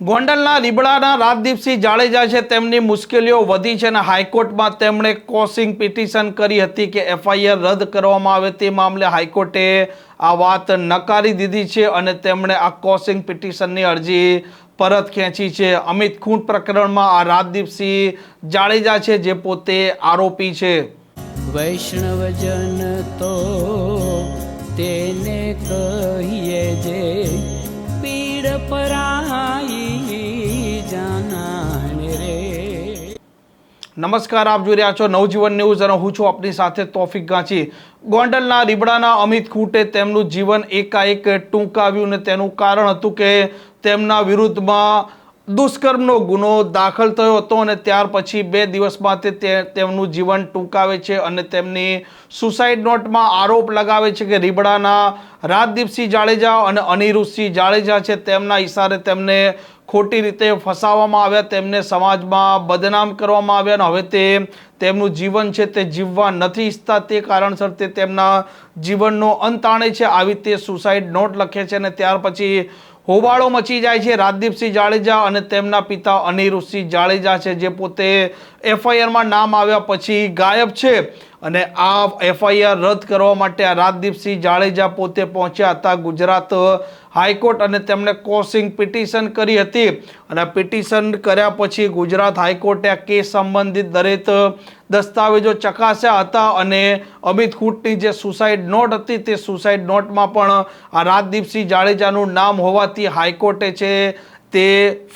ગોંડલના રીબડાના રાજદીપસિંહ જાડેજા છે, તેમની મુશ્કેલીઓ વધી છે અને હાઈકોર્ટમાં તેમણે કોસિંગ પિટિશન કરી હતી કે એફઆઈઆર રદ કરવામાં આવે તે મામલે હાઈકોર્ટે આ વાત નકારી દીધી છે અને તેમણે આ કોસિંગ પિટિશનની અરજી પરત ખેંચી છે. અમિત ખૂંટ પ્રકરણમાં આ રાજદીપસિંહ જાડેજા છે, જે પોતે આરોપી છે. વૈષ્ણવજન તો તેને કહીએ જે નમસ્કાર, આપ જોઈ રહ્યા છો નવજીવન ન્યૂઝ અને હું છું આપની સાથે તોફિક ગાંચી. ગોંડલના રીબડાના અમિત ખૂટે તેમનું જીવન એકાએક ટૂંકાવ્યું ને તેનું કારણ હતું કે તેમના વિરુદ્ધમાં દુષ્કર્મનો ગુનો દાખલ થયો હતો અને ત્યાર પછી બે દિવસમાં તે તેમનું જીવન ટૂંકાવે છે અને તેમની સુસાઇડ નોટમાં આરોપ લગાવે છે કે રીબડાના રાજદીપસિંહ જાડેજા અને અનિરુદ્ધસિંહ જાડેજા છે તેમના ઈશારે તેમને ખોટી રીતે ફસાવવામાં આવ્યા, તેમને સમાજમાં બદનામ કરવામાં આવ્યા અને હવે તે તેમનું જીવન છે તે જીવવા નથી ઈચ્છતા. તે કારણસર તે તેમના જીવનનો અંત આણે છે. આવી તે સુસાઇડ નોટ લખે છે અને ત્યાર પછી હોબાળો મચી જાય છે. રાજદીપસિંહ જાડેજા અને તેમના પિતા અનિરુદ્ધસિંહ જાડેજા છે, જે પોતે એફઆઈઆરમાં નામ આવ્યા પછી ગાયબ છે. અને આ એફઆઈઆર રદ કરવા માટે આ રાજદીપસિંહ જાડેજા પોતે પહોંચ્યા હતા ગુજરાત હાઈકોર્ટ અને તેમણે કોસિંગ પિટિશન કરી હતી. અને પિટિશન કર્યા પછી ગુજરાત હાઈકોર્ટે આ કેસ સંબંધિત દરેક દસ્તાવેજો ચકાસ્યા હતા અને અમિત ખૂટની જે સુસાઇડ નોટ હતી તે સુસાઇડ નોટમાં પણ આ રાજદીપસિંહ જાડેજાનું નામ હોવાથી હાઈકોર્ટે છે તે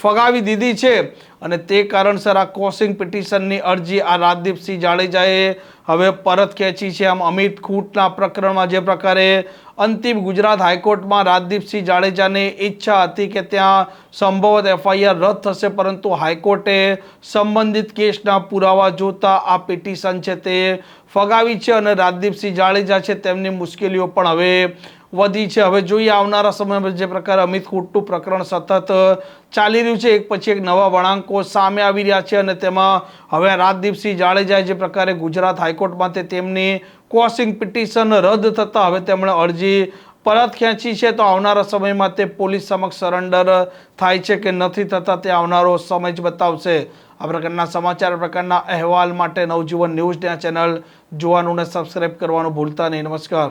ફગાવી દીધી છે અને તે કારણસર આ કોસિંગ પિટિશનની અરજી આ રાજદીપસિંહ જાડેજાએ હવે પરત ખેંચી છે. આમ અમિત ખૂટના પ્રકરણમાં જે પ્રકારે અંતિમ ગુજરાત હાઈકોર્ટમાં રાજદીપસિંહ જાડેજાની ઈચ્છા હતી કે ત્યાં સંભવત એફઆઈઆર રદ થશે, પરંતુ હાઈકોર્ટે સંબંધિત કેસના પુરાવા જોતા આ પિટિશન છે તે ફગાવી છે અને રાજદીપસિંહ જાડેજા છે તેમની મુશ્કેલીઓ પણ હવે વધી છે. હવે જોઈએ આવનારા સમયમાં જે પ્રકારે અમિત ખૂટનું પ્રકરણ સતત ચાલી રહ્યું છે. એક પછી એક નવા વળાંકો સામે આવી રહ્યા છે અને તેમાં હવે રાજદીપસિંહ જાડેજાએ જે પ્રકારે ગુજરાત હાઈકોર્ટમાં તેમની ક્રોસિંગ પિટિશન રદ થતાં હવે તેમણે અરજી પરત ખેંચી છે. તો આવનારા સમયમાં તે પોલીસ સમક્ષ સરેન્ડર થાય છે કે નથી થતા તે આવનારો સમય જ બતાવશે. આ પ્રકારના સમાચાર પ્રકારના અહેવાલ માટે નવજીવન ન્યૂઝ ચેનલ જોવાનું અને સબસ્ક્રાઈબ કરવાનું ભૂલતા નહીં. નમસ્કાર.